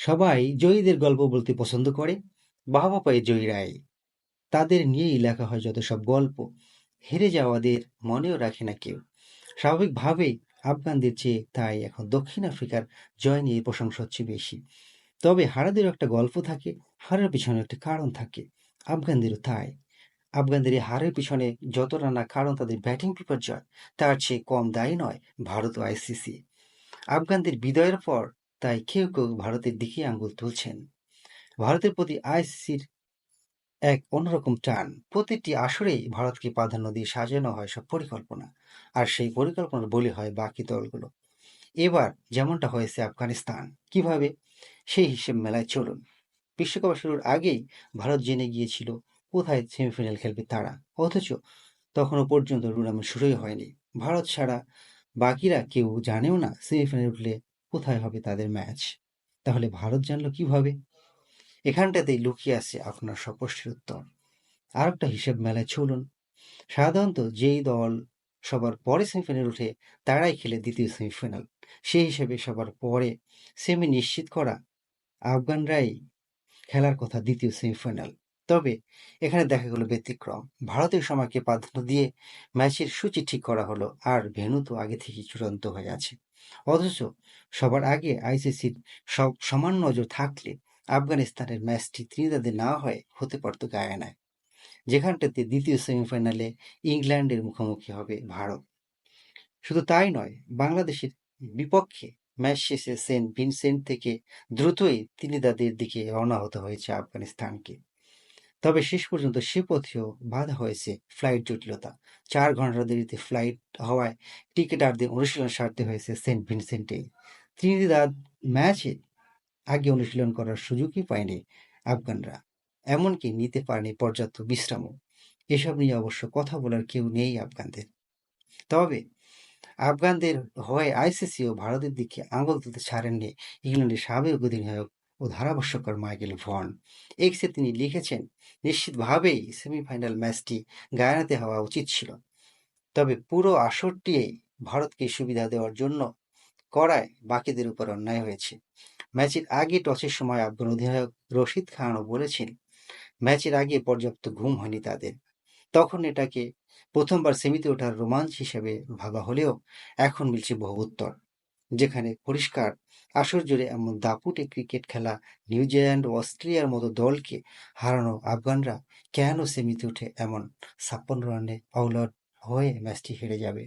সবাই জয়ীদের গল্প বলতে পছন্দ করে। বাবা পায় জয়ীরাই তাদের নিয়েই লেখা হয় যত সব গল্প। হেরে যাওয়াদের মনেও রাখে না কেউ। স্বাভাবিকভাবেই আফগানদের চেয়ে তাই এখন দক্ষিণ আফ্রিকার জয় নিয়ে প্রশংসা হচ্ছে বেশি। তবে হারাদেরও একটা গল্প থাকে, হারের পিছনে একটা কারণ থাকে। আফগানদেরও তাই। আফগানদের এই হারের পিছনে যতটা না কারণ তাদের ব্যাটিং বিপর্যয় তার চেয়ে কম দায়ী নয় ভারত ও আইসিসি আফগানদের বিদায়ের পর তাই কেউ কেউ ভারতের দিকে আঙ্গুল তুলছেন। ভারতের প্রতি আইসিসির এক অন্যরকম টান। প্রতিটি আসরেই ভারতকে প্রাধান্য দিয়ে সাজানো হয় সব পরিকল্পনা, আর সেই পরিকল্পনার বলি হয় বাকি দলগুলো। এবার যেমনটা হয়েছে আফগানিস্তান, কীভাবে? সেই হিসেব মেলায় চলুন। বিশ্বকাপ শুরুর আগেই ভারত জেনে গিয়েছিল কোথায় সেমিফাইনাল খেলবে তারা। অথচ তখনও পর্যন্ত টুর্নামেন্ট শুরুই হয়নি। ভারত ছাড়া বাকিরা কেউ জানেও না সেমিফাইনাল উঠলে কোথায় হবে তাদের ম্যাচ তাহলে ভারত জানলো কীভাবে? এখানটাতেই লুকিয়ে আছে আপনার প্রশ্নের উত্তর। আর একটা হিসেব মেলায় চলুন। সাধারণত যেই দল সবার পরে সেমিফাইনাল উঠে তারাই খেলে দ্বিতীয় সেমিফাইনাল সেই হিসেবে সবার পরে সেমি নিশ্চিত করা আফগানরাই খেলার কথা দ্বিতীয় সেমিফাইনাল তবে এখানে দেখা গেল ব্যতিক্রম। ভারতীয় সময়কে প্রাধান্য দিয়ে ম্যাচের সূচি ঠিক করা হলো আর ভেনু তো আগে থেকেই চূড়ান্ত হয়ে আছে। অথচ সবার আগে আইসিসির সব সমান নজর থাকলে আফগানিস্তানের ম্যাচটি ত্রিনিদাদে না হয়ে হতে পারত গায়ানায়, যেখানটাতে দ্বিতীয় সেমিফাইনালে ইংল্যান্ডের মুখোমুখি হবে ভারত। শুধু তাই নয়, বাংলাদেশের বিপক্ষে ম্যাচ শেষে সেন্ট ভিনসেন্ট থেকে দ্রুতই ত্রিনিদাদের দিকে রওনা হতে হয়েছে আফগানিস্তানকে। তবে শেষ পর্যন্ত সে পথেও বাধা হয়েছে ফ্লাইট জটিলতা। চার ঘণ্টা দেরিতে ফ্লাইট হওয়ায় টিকিটারদের অনুশীলন সারতে হয়েছে সেন্ট ভিনসেন্টে। ত্রিনিদাদ ম্যাচে আগে অনুশীলন করার সুযোগই পায়নি আফগানরা, এমনকি নিতে পারেনি পর্যাপ্ত বিশ্রামও। এসব নিয়ে অবশ্য কথা বলার কেউ নেই আফগানদের। তবে আফগানদের হয়ে আইসিসি ও ভারতের দিকে আঙুল তুলতে ছাড়েননি ইংল্যান্ডের সাবেক অধিনায়ক ও ধারাভাষ্যকার মাইকেল ভন। এক্সে তিনি লিখেছেন, নিশ্চিতভাবেই সেমিফাইনাল ম্যাচটি গায়ানাতে হওয়া উচিত ছিল। তবে পুরো আসরটি ভারতকে সুবিধা দেওয়ার জন্য করায় বাকিদের উপর অন্যায় হয়েছে। ম্যাচের আগে টসের সময় আফগান অধিনায়ক রশিদ খানও বলেছেন, ম্যাচের আগে পর্যাপ্ত ঘুম হয়নি তাদের। তখন এটাকে প্রথমবার সেমিতে ওঠার রোমাঞ্চ হিসেবে ভাবা হলেও এখন মিলছে বহু উত্তর। যেখানে পরিষ্কার আসর জুড়ে এমন দাপুটে ক্রিকেট খেলা নিউজিল্যান্ড ও অস্ট্রেলিয়ার মতো দলকে হারানো আফগানরা কেন সেমিতে উঠে এমন ছাপ্পান্ন রানে আউলট হয়ে ম্যাচটি হেরে যাবে?